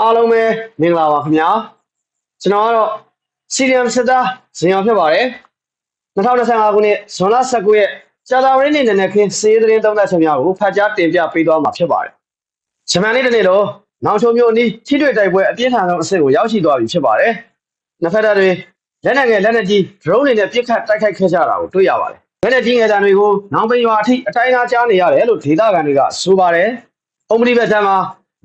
အားလုံးပဲမင်္ဂလာပါခင်ဗျာကျွန်တော်ကတော့စီရီယမ်စစ်သားဇင်အောင်ဖြစ်ပါတယ်2025ခုနှစ်ဇွန်လ19ရက်ကြာသပတေးနေ့နံနက်ခင်းစီးသတင်းသုံးသပ်ချက်များကိုဖတ်ကြားတင်ပြပေးသွားမှာဖြစ်ပါတယ်ဂျမန်နေ့တစ်နေ့တော့နောင်ချုံမျိုးအနီးထိတွေ့တိုက်ပွဲအပြင်းထန်ဆုံးအဆင့်ကိုရောက်ရှိသွားပြီဖြစ်ပါတယ်နှစ်ဖက်တပ်တွေလက်နက်ငယ်လက်နက်ကြီး drone တွေနဲ့ပစ်ခတ်တိုက်ခိုက်ခဲ့ကြတာကိုတွေ့ရပါတယ်လက်နက်ကြီးငယ်တံတွေကိုနောင်ပိန်ရွာအထိအတိုင်းအတာကြားနေရတယ်လို့ဒေသခံတွေကဆိုပါတယ်အုံပတိဘက်ထံမှာ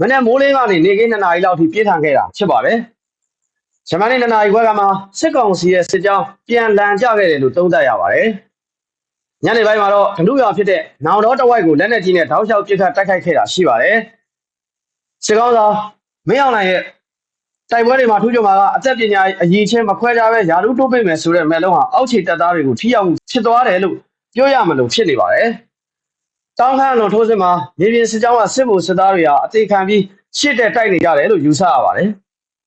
မနေ့မိုးလင်းကနေနေကင်း2နာရီလောက်ထိပြေးထန်ခဲ့တာဖြစ်ပါတယ်။ဂျမန်နေ့2နာရီခွဲကမှစစ်ကောင်စီရဲ့စစ်ကြောင်းပြန်လန်ကြခဲ့တယ်လို့သုံးသပ်ရပါတယ်။ညနေပိုင်းမှာတော့ဓနုရွာဖြစ်တဲ့နောင်တော်တဝိုက်ကိုလက်နက်ကြီးနဲ့တောက်လျှောက်ပစ်ခတ်တိုက်ခိုက်ခဲ့တာရှိပါတယ်။စစ်ကောင်းဆောင်မင်းအောင်လှိုင်ရဲ့တိုက်ပွဲတွေမှာထူးခြားမှာကအသက်ပညာအရည်ချင်းမခွဲခြားပဲယာရုတိုးပိတ်မယ်ဆိုတဲ့မဲလုံးဟာအောက်ခြေတပ်သားတွေကိုထိရောက်မှုဖြစ်သွားတယ်လို့ပြောရမလို့ဖြစ်နေပါတယ်။ တောင်းခမ်းလွန်ထိုးစစ်မှာမြေပြင်စစ်ကြောင်းကစစ်ဗိုလ်စစ်သားတွေဟာအသေးခံပြီးရှစ်တဲ့တိုက်နေကြတယ်လို့ယူဆရပါတယ်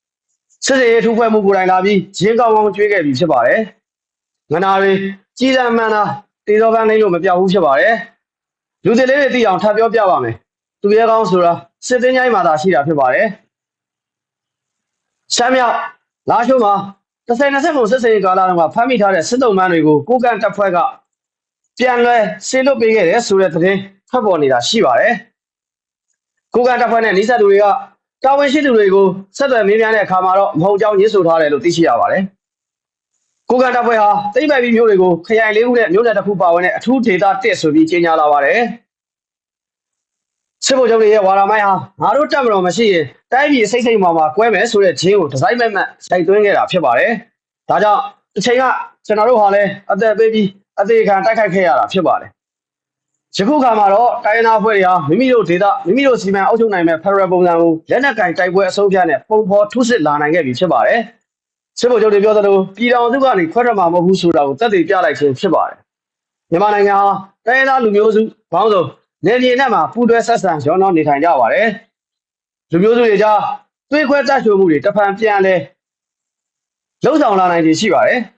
။စစ်စေးထူးဖွဲ့မှုကိုယ်တိုင်လာပြီးရင်းကောင်းကောင်းကျွေးခဲ့ပြီဖြစ်ပါတယ်။ငနာတွေကြီးစံမှန်တာတေတော်ကန်းလေးလို့မပြောက်ဘူးဖြစ်ပါတယ်။လူတွေလေးတွေသိအောင်ထပ်ပြောပြပါမယ်။သူရဲကောင်းဆိုတာစစ်သိန်းကြီးမှာသာရှိတာဖြစ်ပါတယ်။ရှမ်းမြောက်လာရှိုးမှာတစ်ဆိုင်နှစ်ဆက်ကိုစစ်စေးကာလာတော့ဖမ်းမိထားတဲ့စစ်တုံးမန်းတွေကိုကိုကန့်တပ်ဖွဲ့ကပြန်လဲဆေးလွတ်ပေးခဲ့တယ်ဆိုတဲ့သတင်း ထွက်ပေါ်နေတာရှိပါတယ်။ကိုကန်တပ်ဖွဲ့နဲ့နှိစက်သူတွေကတာဝန်ရှိသူတွေကိုဆက်သွယ်မေးမြန်းတဲ့အခါမှာတော့မဟုတ်ကြောင်းညှိဆိုထားတယ်လို့သိရှိရပါတယ်။ကိုကန်တပ်ဖွဲ့ဟာတိမ့်ပိုက်ပြီးမျိုးတွေကိုခရိုင်လေးခုနဲ့မျိုးနယ်တစ်ခုပါဝင်တဲ့အထူးဒေသတက်ဆိုပြီးကြေညာလာပါတယ်။စစ်ဗိုလ်ချုပ်တွေရဲ့ဝါရမိုင်းဟာငါတို့တက်မတော်မရှိရင်တိုင်းပြည်စိတ်စိတ်မာမာကွဲမယ်ဆိုတဲ့ဂျင်းကိုဒီဇိုင်းမဲ့မဲ့စိုက်သွင်းခဲ့တာဖြစ်ပါတယ်။ဒါကြောင့်တစ်ချိန်ကကျွန်တော်တို့ဟာလည်းအသက်ပေးပြီးအသေးခံတိုက်ခိုက်ခဲ့ရတာဖြစ်ပါတယ်။ ယခုခါမှာတော့တိုင်းရင်းသားအဖွဲ့တွေဟာမိမိတို့ဒေသမိမိတို့စီမံအုပ်ချုပ်နိုင်မဲ့ဖက်ဒရယ်ပုံစံကိုလက်နက်ကင်တိုက်ပွဲအဆုံးဖြတ်နဲ့ပုံဖော်ထုစစ်လာနိုင်ခဲ့ပြီဖြစ်ပါတယ်။စစ်ဗိုလ်ချုပ်တွေပြောသလိုပြည်တော်စုကနေခွဲထွက်မှာမဟုတ်ဘူးဆိုတာကိုသက်သေပြလိုက်ခြင်းဖြစ်ပါတယ်။မြန်မာနိုင်ငံဟာတိုင်းရင်းသားလူမျိုးစုဘောင်းစုံနေပြည်တော်မှာပူးတွဲဆက်ဆံရောနှောနေထိုင်ကြပါတယ်။လူမျိုးစုတွေကြားသွေးခွဲတတ်ရှိုံမှုတွေတစ်ဖန်ပြန်လဲလှုပ်ဆောင်လာနိုင်ခြင်းရှိပါတယ်။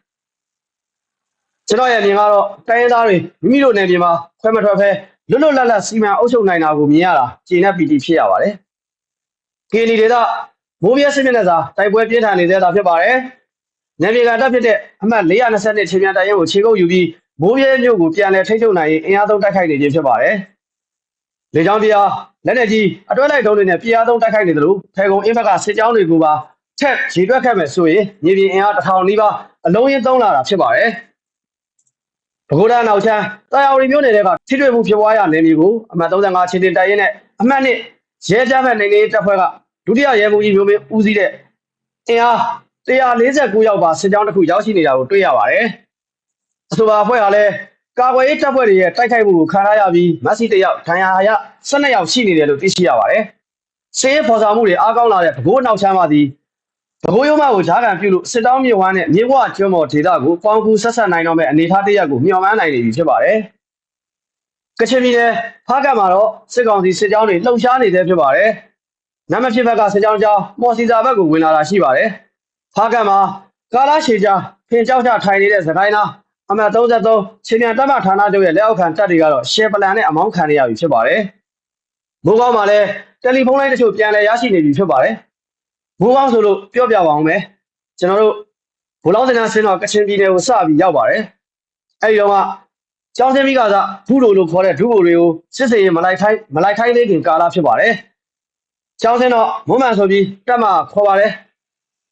ကျွန်တော်ရဲ့မြင်ကတော့တိုင်းရင်းသားတွေမိမိတို့နယ်မြေမှာခွဲမထွက်ဖဲလွတ်လွတ်လပ်လပ်စီမံအုပ်ချုပ်နိုင်တာကိုမြင်ရတာကျေနပ်ပီတိဖြစ်ရပါတယ်။ကေလီဒေသမိုးပြဲစစ်မျက်နှာစာတိုက်ပွဲပြင်းထန်နေသေးတာဖြစ်ပါတယ်။နယ်မြေကတပ်ဖြစ်တဲ့အမှတ်420ချင်းမြန်တိုင်းရဲကိုခြေကုပ်ယူပြီးမိုးပြဲမြို့ကိုပြန်လည်ထိန်းချုပ်နိုင်ရင်အင်အားသုံးတိုက်ခိုက်နေခြင်းဖြစ်ပါတယ်။လေကြောင်းတရားလက်နက်ကြီးအတွဲလိုက်တုံးတွေနဲ့ပြည်အားသုံးတိုက်ခိုက်နေတယ်လို့ဖေကုံအင်းဘက်ကစစ်ကြောင်းတွေကိုပါထက်ရေတွက်ခဲ့မယ်ဆိုရင်မြေပြင်အင်အားတစ်ထောင်နီးပါးအလုံးရင်းသုံးလာတာဖြစ်ပါတယ်။ ပဲခူးတိုင်းနောက်ချမ်းတာယာဝတီမြို့နယ်ကထိတွေ့မှုဖြစ်ပွားရနယ်မြေကိုအမှတ်35ချင်းတင်တိုင်ရင်နဲ့အမှတ်1ရဲကြမ်းမဲ့နိုင်နေတပ်ဖွဲ့ကဒုတိယရဲမှူးကြီးမျိုးမင်းဦးစီးတဲ့အင်အား149ယောက်ပါစစ်ကြောင်းတစ်ခုရောက်ရှိနေတာကိုတွေ့ရပါတယ်။အဆိုပါအဖွဲ့ဟာလည်းကာကွယ်ရေးတပ်ဖွဲ့တွေရဲ့တိုက်ခိုက်မှုကိုခံရပြီးမက်ဆီတယောက်ဒဏ်ရာရ12ယောက်ရှိနေတယ်လို့သိရှိရပါတယ်။စစ်ရေးဖော်ဆောင်မှုတွေအားကောင်းလာတဲ့ပဲခူးနောက်ချမ်းမှာ ဒီဘကိုးရုံးမကိုဂျားကန်ပြုလို့စစ်တောင်းမြေဝမ်းနဲ့မြေဝကျွန်းမော်ဒေသကိုပေါင်းကူဆက်ဆက်နိုင်တော့မဲ့အနေအထားတစ်ရပ်ကိုမျှော်မှန်းနိုင်နေပြီဖြစ်ပါတယ်။ကချင်ပြည်နယ်ဖားကတ်မှာတော့စစ်ကောင်စီစစ်ကြောင်းတွေလှုပ်ရှားနေသေးဖြစ်ပါတယ်။နမဖြစ်ဘက်ကစစ်ကြောင်းကြောင်းမော်စီစာဘက်ကိုဝင်လာတာရှိပါတယ်။ဖားကတ်မှာကာလာရှေကြားဖင်ကြောက်ချထိုင်နေတဲ့သခိုင်းသားအမှတ်33ချင်းမြန်တပ်မဌာနချုပ်ရဲ့လက်အောက်ခံတပ်တွေကတော့ရှယ်ပလန်နဲ့အမောင်းခံရပြီဖြစ်ပါတယ်။မိုးကောင်းမှာလည်းတယ်လီဖုန်းလိုင်းတချို့ပြန်လည်ရရှိနေပြီဖြစ်ပါတယ်။ မိုးကောင်းဆိုလို့ပြောပြပါအောင်မယ်ကျွန်တော်တို့ဘိုးလောင်းစင်နာဆင်းတော့ကချင်ပြည်နယ်ကိုစပြီးရောက်ပါတယ်အဲဒီတော့ကကျောင်းစင်းမိကစားဘူးလိုလို့ခေါ်တဲ့ဒုဗိုလ်တွေကိုစစ်စေးရင်မလိုက်ထိုင်းမလိုက်ထိုင်းသေးခင်ကာလဖြစ်ပါတယ်ကျောင်းစင်းတော့မွမ်းမန်ဆိုပြီးတက်မှခေါ်ပါတယ်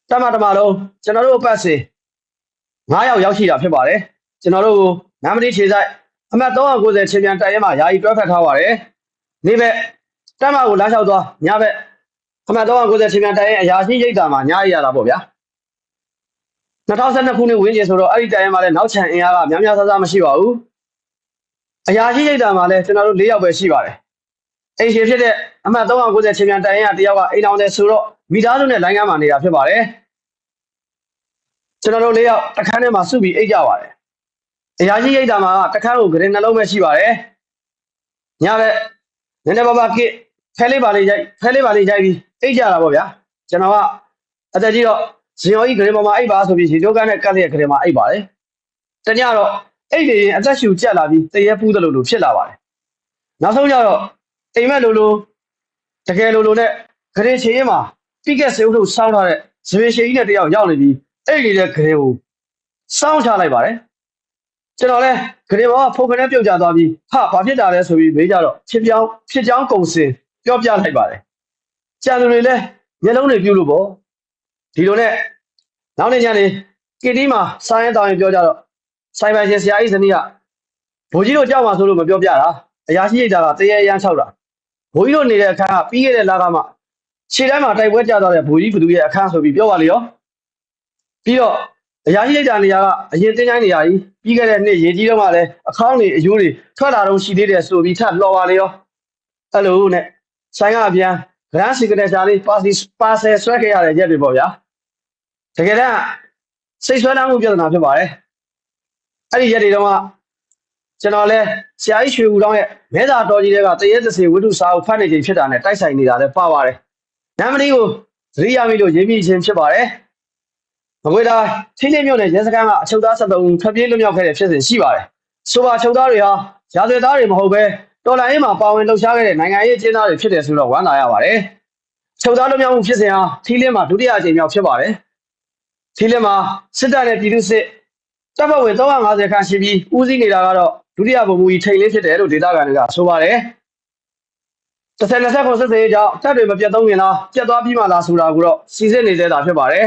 တက်မှတမလုံးကျွန်တော်တို့အပတ်စဉ်9ယောက်ရောက်ရှိတာဖြစ်ပါတယ်ကျွန်တော်တို့ကိုနမ်မတီခြေဆိုင်အမှတ်390ချင်းပြန်တိုက်ရဲမှာယာယီတွဲဖက်ထားပါတယ်နေ့ဘက်တက်မှကိုလမ်းလျှောက်သွားညဘက် အမှတ်390ချင်းမြန်တိုင်ရင်အရာရှိရိတ်တာမှာညားရရတာပေါ့ဗျာ2012ခုနှစ်ဝင်းကျင်ဆိုတော့အဲ့ဒီတိုင်ရင်မှာလည်းနောက်ချန်အင်အားကများများဆဆမရှိပါဘူးအရာရှိရိတ်တာမှာလည်းကျွန်တော်တို့၄ယောက်ပဲရှိပါတယ်အိမ်ရှင်ဖြစ်တဲ့အမှတ်390ချင်းမြန်တိုင်ရင်ကတယောက်ကအိမ်အောင်တယ်ဆိုတော့မိသားစုနဲ့လိုင်းကမ်းမှာနေတာဖြစ်ပါတယ်ကျွန်တော်တို့၄ယောက်တစ်ခန်းထဲမှာစုပြီးအိတ်ကြပါတယ်အရာရှိရိတ်တာမှာကတစ်ခန်းကိုဂရင်နှလုံးပဲရှိပါတယ်ညဘက်နည်းနည်းပါးပါးကစ်ဖဲလေးပါလေးရိုက်ဖဲလေးပါလေးရိုက်ပြီး အိတ်ကြတာပေါ့ဗျာကျွန်တော်ကအသက်ကြီးတော့ဇင်ရောကြီးဂရင်ပေါ်မှာအိတ်ပါဆိုပြီးရေချိုးကန်းနဲ့ကတ်လျက်ဂရင်မှာအိတ်ပါတယ်တညတော့အိတ်နေရင်အသက်ရှူကြက်လာပြီးတရေပူးတယ်လို့လို့ဖြစ်လာပါတယ်နောက်ဆုံးကျတော့အိမ်မက်လိုလိုတကယ်လိုလိုနဲ့ဂရင်ချေရင်မှာတပြီးခဲ့စေဦးထုတ်စောင်းထားတဲ့ဇေရှိကြီးနဲ့တယောက်ရောက်နေပြီးအဲ့ဒီတဲ့ဂရေကိုစောင်းချလိုက်ပါတယ်ကျွန်တော်လဲဂရေဘောကဖုန်ခနဲ့ပြုတ်ကျသွားပြီးဟာဘာဖြစ်တာလဲဆိုပြီးမေးကြတော့ဖြစ်ပြောင်းဖြစ်ကြောင်းကုံစင်ပြောပြလိုက်ပါတယ် ကြံသူတွေလဲမျက်လုံးတွေပြုတ်လို့ပေါ့ဒီလိုနဲ့နောက်နေ့ကျရင်ကီတီမှာစားရင်တောင်းရင်ပြောကြတော့ဆိုင်ပိုင်ရှင်ဆရာကြီးဇနီးကဘိုးကြီးတို့ကြောက်ပါဆိုလို့မပြောပြတာအရာရှိရိတ်တာကတရေရန်ချောက်တာဘိုးကြီးတို့နေတဲ့အခန်းကပြီးခဲ့တဲ့လကမှခြေတိုင်းမှာတိုက်ပွဲကြသွားတဲ့ဘိုးကြီးဘသူရဲ့အခန်းဆိုပြီးပြောပါလေရောပြီးတော့အရာရှိရိတ်တာနေရာကအရင်တင်းတိုင်းနေရာကြီးပြီးခဲ့တဲ့နှစ်ရေကြီးတော့မှလည်းအခေါင်းတွေအယိုးတွေထွက်လာတော့ရှိသေးတယ်ဆိုပြီးထပ်လှော်ပါလေရောအဲ့လိုနဲ့ဆိုင်ကအပြန် grand secretary လေးပါစီပါဆယ်ဆွဲခဲ့ရတဲ့ရက်တွေပေါ့ဗျာတကယ်တမ်းစိတ်ဆွဲလမ်းမှုပြဿနာဖြစ်ပါတယ်အဲ့ဒီရက်တွေတော့ကကျွန်တော်လဲဆရာကြီးရွှေဦးတောင်းရဲ့မဲသာတော်ကြီးတွေကတရေသစေဝိတုစာအုပ်ဖတ်နေချိန်ဖြစ်တာနဲ့တိုက်ဆိုင်နေတာလည်းပါပါတယ်နမ်မရီကိုသတိရမိလို့ရေးမိခြင်းဖြစ်ပါတယ်မကွေးသားချင်းချင်းမြို့နယ်ရဲစခန်းကအချုပ်သား73ဦးထွက်ပြေးလွတ်မြောက်ခဲ့တဲ့ဖြစ်စဉ်ရှိပါတယ်ဆိုပါချုပ်သားတွေဟာရာဇဝတ်သားတွေမဟုတ်ဘဲ တော်လိုင်းရေးမှာပါဝင်လှုပ်ရှားခဲ့တဲ့နိုင်ငံရေးအကျဉ်းသားတွေဖြစ်တယ်ဆိုတော့ဝမ်းသာရပါတယ်ချုပ်သားလွတ်မြောက်မှုဖြစ်စဉ်ဟာထီးလင်းမှာဒုတိယအကြိမ်မြောက်ဖြစ်ပါတယ်ထီးလင်းမှာစစ်တပ်နဲ့ပြည်သူစစ်တပ်ဖွဲ့ဝင်350ခန့်ရှိပြီးဦးစီးနေတာကတော့ဒုတိယဗိုလ်မှူးကြီးထိန်လင်းဖြစ်တယ်လို့ဒေသခံတွေကဆိုပါတယ်တစ်ဆက်လက်ဆက်ကိုစစ်စေးကြောင့်တပ်တွေမပြတ်သုံးခင်လားပြတ်သွားပြီးမှလားဆိုတာကိုတော့စီစစ်နေသေးတာဖြစ်ပါတယ်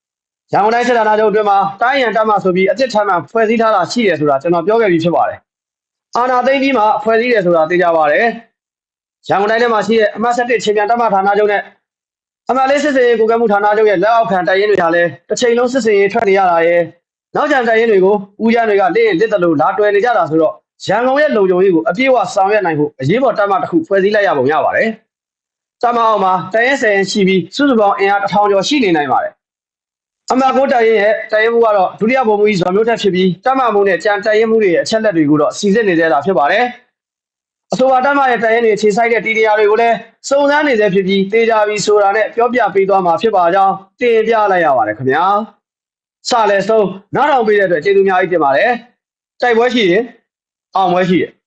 ။ရန်ကုန်တိုင်းစစ်ဌာနချုပ်အတွင်းမှာတိုင်းရန်တပ်မှဆိုပြီးအစ်စ်ထမ်းမှဖွဲ့စည်းထားတာရှိတယ်ဆိုတာကျွန်တော်ပြောခဲ့ပြီးဖြစ်ပါတယ်။ အာနာသိမ့်ပြီးမှဖွဲ့စည်းတယ်ဆိုတာသိကြပါတယ်။ရန်ကုန်တိုင်းထဲမှာရှိတဲ့အမှတ်7ချင်းပြန်တပ်မဌာနချုပ်နဲ့အမှတ်လေးစစ်စေးကိုကဲမှုဌာနချုပ်ရဲ့လက်အောက်ခံတပ်ရင်းတွေဟာလည်းတစ်ချိန်လုံးစစ်စေးထွက်နေရတာရဲ့နောက်ကျန်တပ်ရင်းတွေကိုဦးရန်တွေကလက်ရင်လက်တလို့လာတွယ်နေကြတာဆိုတော့ရန်ကုန်ရဲ့လုံခြုံရေးကိုအပြည့်အဝဆောင်ရွက်နိုင်ဖို့အရေးပေါ်တပ်မတစ်ခုဖွဲ့စည်းလိုက်ရပုံရပါတယ်။တပ်မအောင်မှာတရင်ဆယ်ရင်ရှိပြီးစုစုပေါင်းအင်အားတစ်ထောင်ကျော်ရှိနေနိုင်ပါတယ်။ အမှတ်ကိုတပ်ရင်းရဲ့တပ်ရင်းမှုကတော့ဒုတိယဗိုလ်မှူးကြီးဇော်မျိုးထက်ဖြစ်ပြီးတပ်မမှုနဲ့ကြံတပ်ရင်းမှုတွေရဲ့အချက်လက်တွေကိုတော့စီစစ်နေသေးတာဖြစ်ပါတယ်။အဆိုပါတပ်မရဲ့တပ်ရင်းတွေခြေဆိုင်တဲ့တီရီယာတွေကိုလည်းစုံစမ်းနေသေးဖြစ်ပြီးတေချာပြီးဆိုတာနဲ့ပြောပြပေးသွားမှာဖြစ်ပါကြောင်းတင်ပြလိုက်ရပါတယ်ခင်ဗျာ။စလဲဆုံးနားထောင်ပေးတဲ့အတွက်ကျေးဇူးအများကြီးတင်ပါတယ်။တိုက်ပွဲရှိရင်အောင်ပွဲရှိတယ်